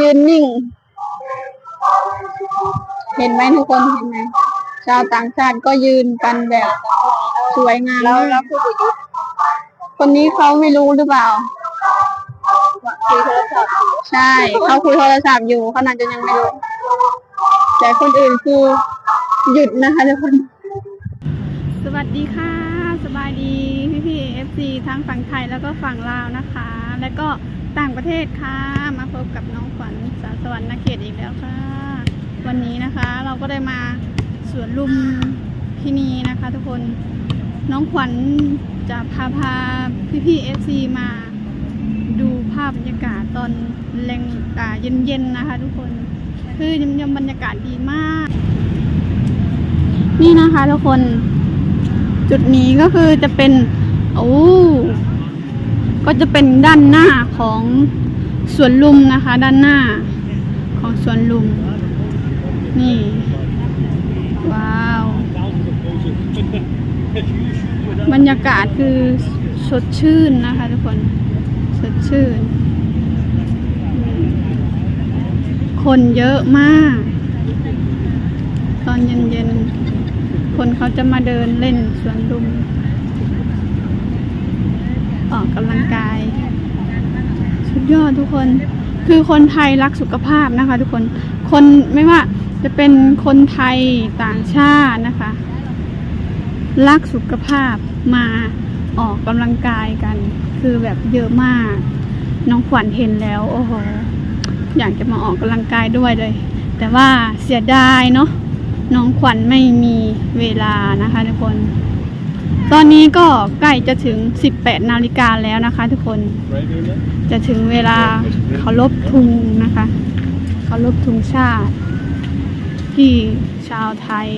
ยืนนิ่ง เห็นไหมทุกคนเห็นไหมชาวต่างชาติก็ยืนกันแบบสวยงามแล้วมาแล้วกผู้ประยุทธ์คนนี้เขาไม่รู้หรือเปล่า คุยโทรศัพท์อยู่ใช่เขาคุยโทรศัพท์อยู่เขาน่าจะยังไม่รู้ แต่คนอื่นคือหยุดนะคะทุกคน สวัสดีค่ะ สบายดีพี่พี่เอฟซีทั้งฝั่งไทยแล้วก็ฝั่งลาวนะคะ แล้วก็ต่างประเทศค่ะ มาพบกับน้องขวัญสาสวรรค์นาเขตอีกแล้วค่ะ วันนี้นะคะเราก็ได้มาสวนลุมพินีนะคะ ทุกคนน้องขวัญจะพาพาพี่พี่เอฟซีมาดูภาพบรรยากาศตอนแรงอ่าเย็นๆนะคะ ทุกคนคือยังบรรยากาศดีมาก นี่นะคะทุกคน จุดนี้ก็คือจะเป็นโอ้ก็จะเป็นด้านหน้าของสวนลุมนะคะ ด้านหน้าของสวนลุม นี่ ว้าว บรรยากาศคือสดชื่นนะคะทุกคนสดชื่น คนเยอะมาก ตอนเย็น คนเขาจะมาเดินเล่นสวนลุม ออกกำลังกาย สุดยอดทุกคน คือคนไทยรักสุขภาพนะคะ ทุกคน คนไม่ว่าจะเป็นคนไทยต่างชาตินะคะ รักสุขภาพมาออกกำลังกายกัน คือแบบเยอะมาก น้องขวัญเห็นแล้ว โอ้โห อยากจะมาออกกำลังกายด้วยเลย แต่ว่าเสียดายเนาะ น้องขวัญไม่มีเวลานะคะทุกคน ตอนนี้ก็ใกล้จะถึง 18 นาฬิกาแล้วนะคะทุกคน จะถึงเวลาเคารพธงนะคะเคารพธงชาติ ที่ชาวไทย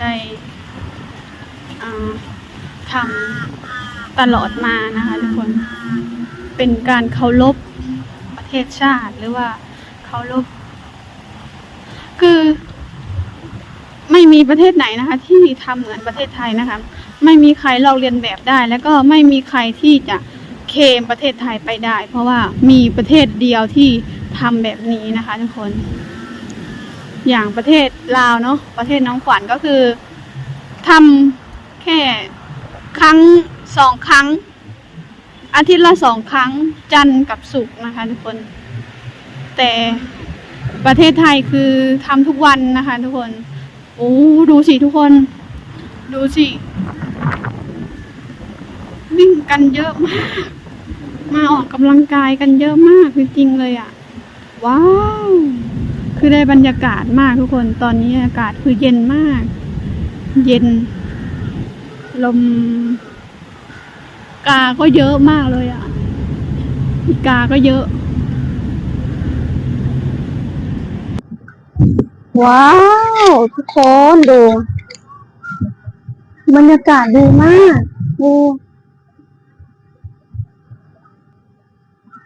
ได้ทำตลอดมานะคะทุกคน เป็นการเคารพประเทศชาติหรือว่าเคารพคือ ไม่มีประเทศไหนนะคะ ที่ทำเหมือนประเทศไทยนะคะ ไม่มีใครลอกเลียนแบบได้ แล้วก็ไม่มีใครที่จะเคมประเทศไทยไปได้ เพราะว่ามีประเทศเดียวที่ทำแบบนี้นะคะทุกคน อย่างประเทศลาวเนาะประเทศน้องขวัญก็คือทำแค่ครั้งสองครั้ง อาทิตย์ละสองครั้งจันทร์กับศุกร์นะคะ ทุกคน แต่ประเทศไทยคือทำทุกวันนะคะ ทุกคน โอ้ดูสิทุกคน ดูสิ วิ่งกันเยอะมาก มาออกกำลังกายกันเยอะมากจริงๆเลยอะ่ะ ว้าว คือได้บรรยากาศมากทุกคนตอนนี้อากาศคือเย็นมาก เย็น ลม กาก็เยอะมากเลยอะ่ะ กาก็เยอะ ว้าว ทุกคนดู บรรยากาศดีมากดู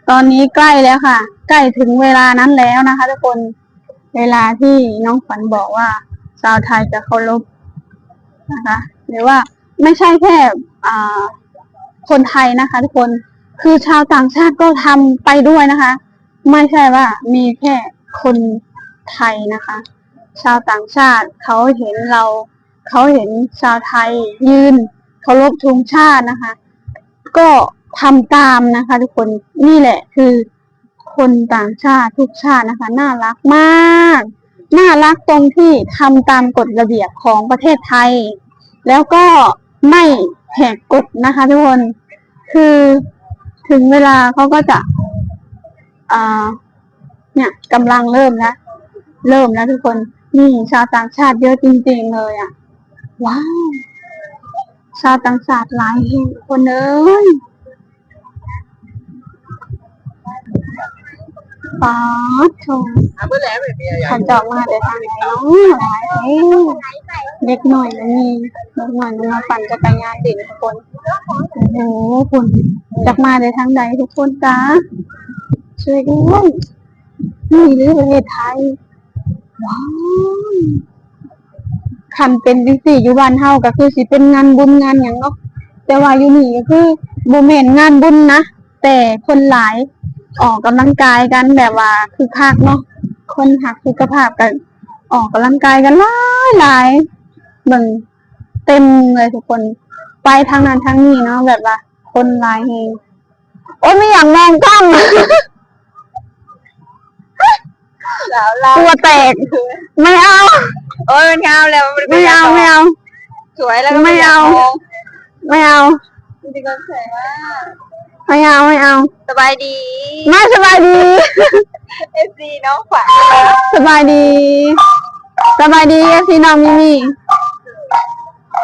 ตอนนี้ใกล้แล้วค่ะ ใกล้ถึงเวลานั้นแล้วนะคะ ทุกคนเวลาที่น้องขวัญบอกว่าชาวไทยจะเคารพนะคะหรือว่าไม่ใช่แค่คนไทยนะคะ ทุกคนคือชาวต่างชาติก็ทำไปด้วยนะคะ ไม่ใช่ว่ามีแค่คนไทยนะคะ ชาวต่างชาติ เขาเห็นเรา เขาเห็นชาวไทย ยืนเคารพธงชาตินะคะ ก็ทำตามนะคะ ทุกคนนี่แหละคือ คนต่างชาติทุกชาตินะคะ น่ารักมากน่ารักตรงที่ทำตามกฎระเบียบของประเทศไทย แล้วก็ไม่แหกกฎนะคะทุกคนคือถึงเวลาเขาก็จะอ่าเนี่ยกำลังเริ่มแล้วเริ่มแล้วทุกคน นี่ชาวต่างชาติเยอะจริงๆเลยอะ ว้าว ชาวต่างชาติหลายแห่งทุกคนเอ้ยป๊าดโชว์อะเมื่อแล้วไม่มีอะไรขันจอกมาแต่ทางไหนเนาะหลายเอ้ยเด็กหน่อยมันมีเด็กหน่อยมันมาปั่นจักรยานเด่นทุกคน โอ้โหคุณจากมาแต่ทางใดทุกคนจ้าช่วยด้วยนี่หรือประเทศไทยว้าว คันเป็นจังซี่อยู่บ้านเฮาก็คือสิเป็นงานบุญงานหยังเนาะแต่ว่าอยู่นี่ก็คือบ่แม่นงานบุญนะแต่คนหลายออกกำลังกายกันแบบว่าคือคักเนาะคนหักสุขภาพกันออกกำลังกายกันหลายหลายเบิ่งเต็มเลยทุกคนไปทางนั้นทางนี้เนาะแบบว่า คนหลายเฮงโอ้ยไม่อยากมองกล้อง ตัวแตก ไม่เอา โอ้ยมันงามแล้วมันไม่เอาไม่เอา สวยแล้วก็ไม่เอาไม่เอา จริงๆก็สวยมากไม่เอาไม่เอาสบายดีไม่สบายดี เอฟซีน้องขวัญสบายดี สบายดีพี่น้องมิมี่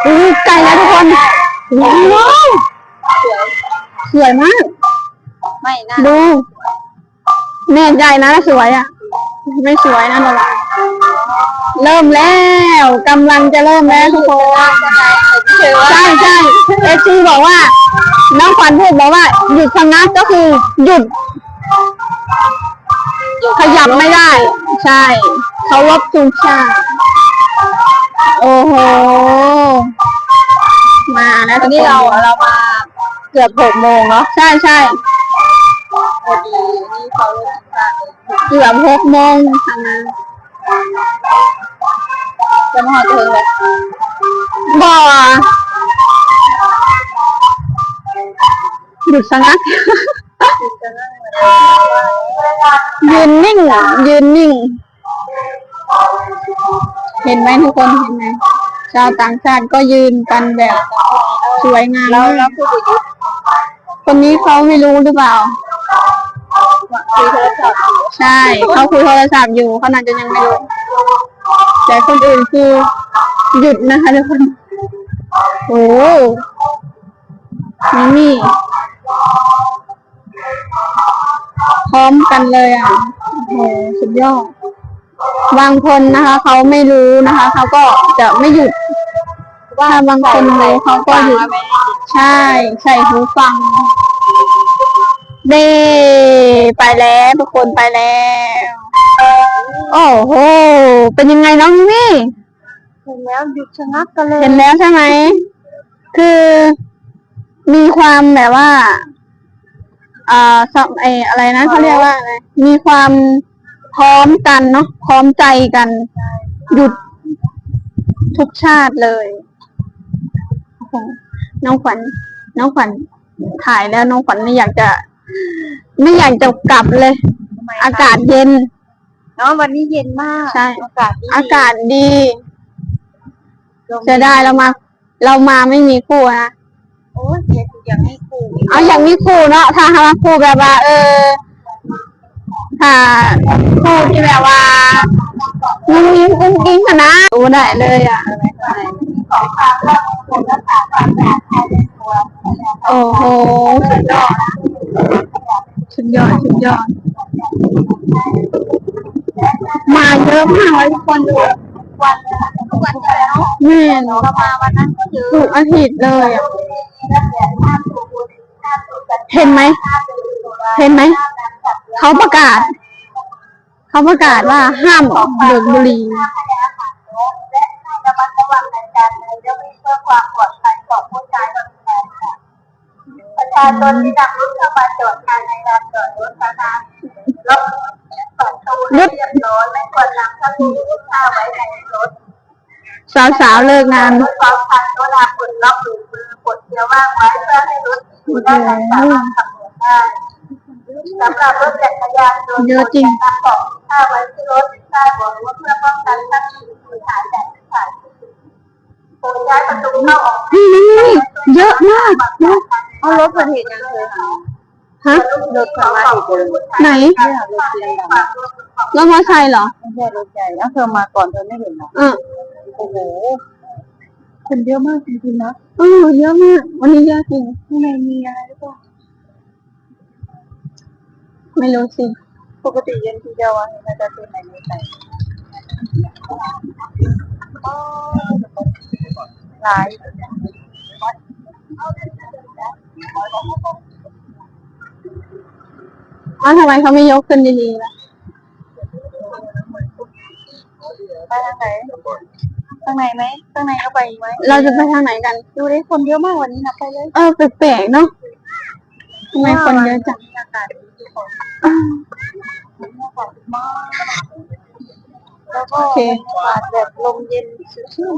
อุ๊ยไก่แล้วทุกคนว้าวสวยสวยมาก ไม่น่าดูแน่ใจนะสวยอะ ไม่สวยนะระวังเริ่มแล้วกำลังจะเริ่มแล้วทุกคนเชื่อว่าใช่ใช่เอซีบอกว่าน้องขวัญพูดบอกว่า หยุดชะงักก็คือหยุด ขยับไม่ได้ ใช่เขาลบทุกชาติโอ้โห มาแล้ววันนี้เราเรามาเกือบหกโมงเนาะใช่ใช่พอดีนี่ เขาเกือบหกโมงทำงานจะมาหอเธอเลยบ่หยุดชะงักยืนนิ่งยืนนิ่ง เห็นไหมทุกคนเห็นไหมชาวต่างชาติก็ยืนกันแบบสวยงามเราเรามากพูดอยู่คนนี้เขาไม่รู้หรือเปล่า คุยโทรศัพท์ใช่เขาคุยโทรศัพท์อยู่เขาน่าจะยังไม่รู้แต่คนอื่นคือหยุดนะคะทุกคนโอ้มิมี่พร้อมกันเลยอะโอ้สุดยอดบางคนนะคะเขาไม่รู้นะคะเขาก็จะไม่หยุดถ้าบางคนรู้เขาก็หยุดใช่ ใส่หูฟัง เด้ไปแล้วทุกคนไปแล้ว โอ้โห เป็นยังไงน้องมิมี่ เห็นแล้วหยุดชะงักกันเลยเห็นแล้วใช่ไหม คือมีความแบบว่าอ่าสเอออะไรนะเขาเรียกว่าอะไรมีความพร้อมกันเนาะพร้อมใจกัน หยุดทุกชาติเลยโอ้โหน้องขวัญน้องขวัญถ่ายแล้วน้องขวัญไม่อยากจะ ไม่อยากจะกลับเลย ทำไมอากาศเย็น เนาะวันนี้เย็นมาก ใช่ อากาศดีอากาศดีลมจะได้เรามา เรามาไม่มีคู่นะโอ้ยเสียกูยังให้กูเอาอย่างมีคู่เนาะถ้าหาว่าคู่แบบว่า เออถ้าคู่ที่แบบว่ามุ้งยิ้มกุ้งกิ้งอะนะดูได้เลยอะ โอ้โหสุดยอด สุดยอดสุดยอด มาเยอะมากเลยทุกคนดูวันทุกวันอยู่แล้วแม่นเรามาวันนั้นก็เยอะถูกอาทิตย์เลยอะเห็นไหม เห็นไหม เขาประกาศ เขาประกาศว่าห้ามดูดบุหรี่ระมัดระวังในการเดินเรื่องเพื่อความปลอดภัยของผู้ใช้บริการค่ะประชาชนที่นำรถเข้ามาจอด ทรัพย์สินมีค่าไว้ในรถสาวๆเลิกงานรถพร้อมพันโซดาปลดล็อกหรือมือกดเกียร์ว่างไว้เพื่อให้รถที่อยู่ด้านในสามารถขับเดินได้สำหรับรถจักรยานยนต์เยอะจริงนำของมีค่าไว้ที่รถใต้เบาะรถเพื่อป้องกันทรัพย์สินมีหายจากที่ขายโปรดย้ายประตูเข้าออกนี่นี่เยอะมากเยอะเอารถเกิดเหตุยังเลยค่ะ ฮะรถมาอีกเลยไหนเนี่ยรถเสียงดังรถมอเตอร์ไซค์เหรอไม่ใช่รถใหญ่แล้วเธอมาก่อนเธอไม่เห็นหรอเออโอ้โหคนเยอะมากจริงๆนะเออเยอะมาก วันนี้เยอะจริงข้างในมีอะไรหรือเปล่าไม่รู้สิปกติเย็นทีเดียวอะน่าจะเป็นไหนไม่ใส่หลาย อ้าวทำไมเขาไม่ยกขึ้นดีๆล่ะไปทางไหนข้างในไหมข้างในเข้าไปอีกไหมเราจะไปทางไหนกัน ดูดิคนเยอะมากวันนี้นะไปเลยเออแปลกๆเนาะทำไมคนเยอะจังอากาศดีทุกคนบรรยากาศมากแล้วก็โอเคบรรยากาศแบบลมเย็นชื่น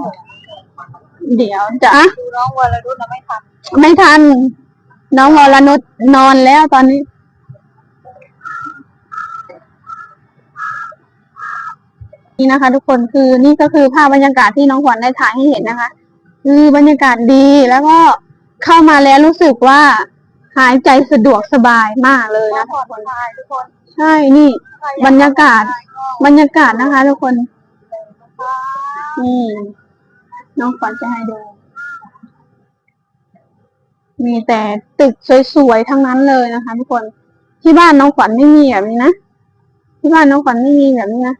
เดี๋ยวจะๆดูน้องวรรุณนะไม่ทัน ไม่ทัน น้องวรนุชนอนแล้วตอนนี้ นี่นะคะ ทุกคนคือนี่ก็คือภาพบรรยากาศที่น้องขวัญได้ถ่ายให้เห็นนะคะ คือบรรยากาศดีแล้วก็เข้ามาแล้วรู้สึกว่าหายใจสะดวกสบายมากเลยมานะผ่อนคลายทุกคนใช่นี่ บรรยากาศ บรรยากาศนะคะ ทุกคน นี่ น้องขวัญจะให้ดูมีแต่ตึกสวยๆทั้งนั้นเลยนะคะ ทุกคนที่บ้านน้องขวัญไม่มีแบบนี้นะที่บ้านน้องขวัญไม่มีแบบนี้นะ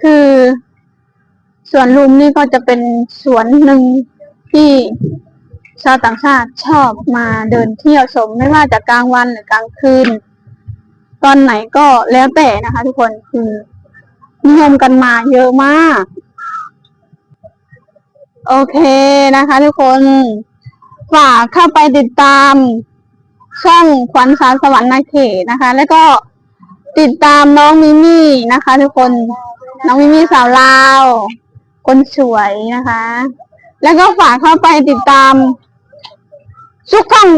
คือสวนลุมนี่ก็จะเป็นสวนหนึ่งที่ชาวต่างชาติชอบมาเดินเที่ยวชมไม่ว่าจะกลางวันหรือกลางคืน ตอนไหนก็แล้วแต่นะคะ ทุกคนคือนิยมกันมาเยอะมาก โอเคนะคะ ทุกคนฝากเข้าไปติดตาม ช่องขวัญสารสวรรค์นาเขตนะคะ แล้วก็ติดตามน้องมิมี่นะคะ ทุกคน น้องมิมี่สาวลาว คนสวยนะคะ แล้วก็ฝากเข้าไปติดตาม ทุกช่อง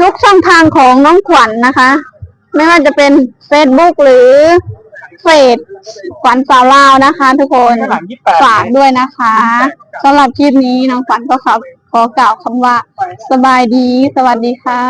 ทุกช่องทางของน้องขวัญนะคะ ไม่ว่าจะเป็น Facebook หรือเฟซขวัญสาวลาวนะคะ ทุกคนฝากด้วยนะคะสำหรับคลิปนี้น้องขวัญก็ขอขอกล่าวคำว่า สบายดี สวัสดีค่ะ